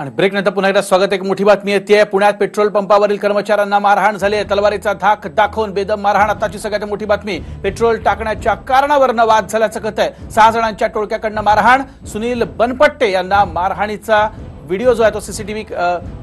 आणि ब्रेक नंतर पुन्हा एकदा स्वागत एक मोठी बातमी येते. पुण्यात पेट्रोल पंपावरील कर्मचाऱ्यांना मारहाण झाली आहे. तलवारीचा धाक दाखवून बेदम मारहाण. आताची सगळ्यात मोठी बातमी पेट्रोल टाकण्याच्या कारणावरनं वाद झाल्याचं कथ आहे सहा जणांच्या टोळक्याकडनं मारहाण. सुनील बनपट्टे यांना मारहाणीचा व्हिडिओ जो आहे तो सीसीटीव्ही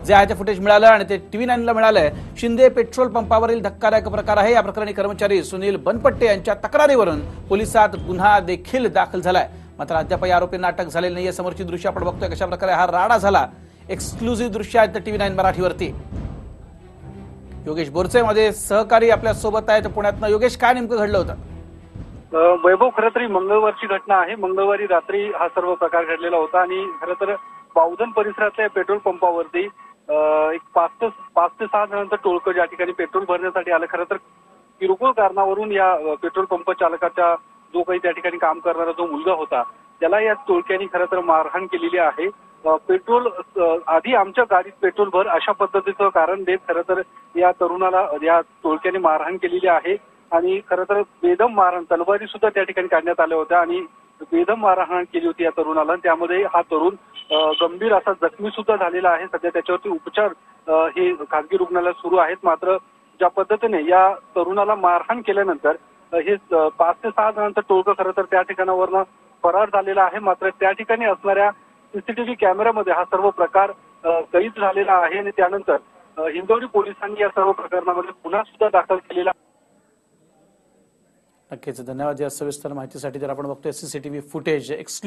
जे आहे ते फुटेज मिळालं आणि ते टीव्ही नाईनला मिळालंय. शिंदे पेट्रोल पंपावरील धक्कादायक प्रकार आहे. या प्रकरणी कर्मचारी सुनील बनपट्टे यांच्या तक्रारीवरून पोलिसात गुन्हा देखील दाखल झालाय. मात्र अद्याप या आरोपींना अटक झालेली नाहीये. समोरची दृश्य आपण बघतोय कशा प्रकारे हा राडा झाला. एक्सक्लुझिव्ह दृश्य आहेत टीव्ही नाईन मराठीवरती. योगेश बोरचे मध्ये सहकारी आपल्यासोबत आहेत. पुण्यातनं योगेश काय नेमकं घडलं होतं? वैभव खरं तरी मंगळवारची घटना आहे. मंगळवारी रात्री हा सर्व प्रकार घडलेला होता आणि खरं तर बावधन परिसरातल्या पेट्रोल पंपावरती एक पाच ते पाच ते सहा जणांचं टोळकं ज्या ठिकाणी पेट्रोल भरण्यासाठी आलं. खरं तर किरकोळ कारणावरून या पेट्रोल पंप चालकाचा जो काही त्या ठिकाणी काम करणारा जो मुलगा होता त्याला या टोळक्यांनी खरं तर मारहाण केलेली आहे. पेट्रोल आधी आमच्या गाडीत पेट्रोल भर अशा पद्धतीचं कारण देत खरं तर या तरुणाला या टोळक्याने मारहाण केलेली आहे. आणि खरं तर बेदम मारहाण तलवारी सुद्धा त्या ठिकाणी काढण्यात आल्या होत्या आणि बेदम मारहाण केली होती या तरुणाला. त्यामध्ये हा तरुण गंभीर असा जखमी सुद्धा झालेला आहे. सध्या त्याच्यावरती उपचार हे खासगी रुग्णालयात सुरू आहेत. मात्र ज्या पद्धतीने या तरुणाला मारहाण केल्यानंतर हे पाच ते सहा जणांचं टोळकं खरं तर त्या ठिकाणावरनं फरार झालेला आहे. मात्र त्या ठिकाणी असणाऱ्या सीसीटीव्ही कॅमेऱ्यामध्ये हा सर्व प्रकार कैद झालेला आहे आणि त्यानंतर अ, हिंगोली पोलिसांनी या सर्व प्रकरणामध्ये गुन्हा सुद्धा दाखल केलेला नक्कीच. धन्यवाद या सविस्तर माहितीसाठी. जर आपण बघतोय सीसीटीव्ही फुटेज एक्स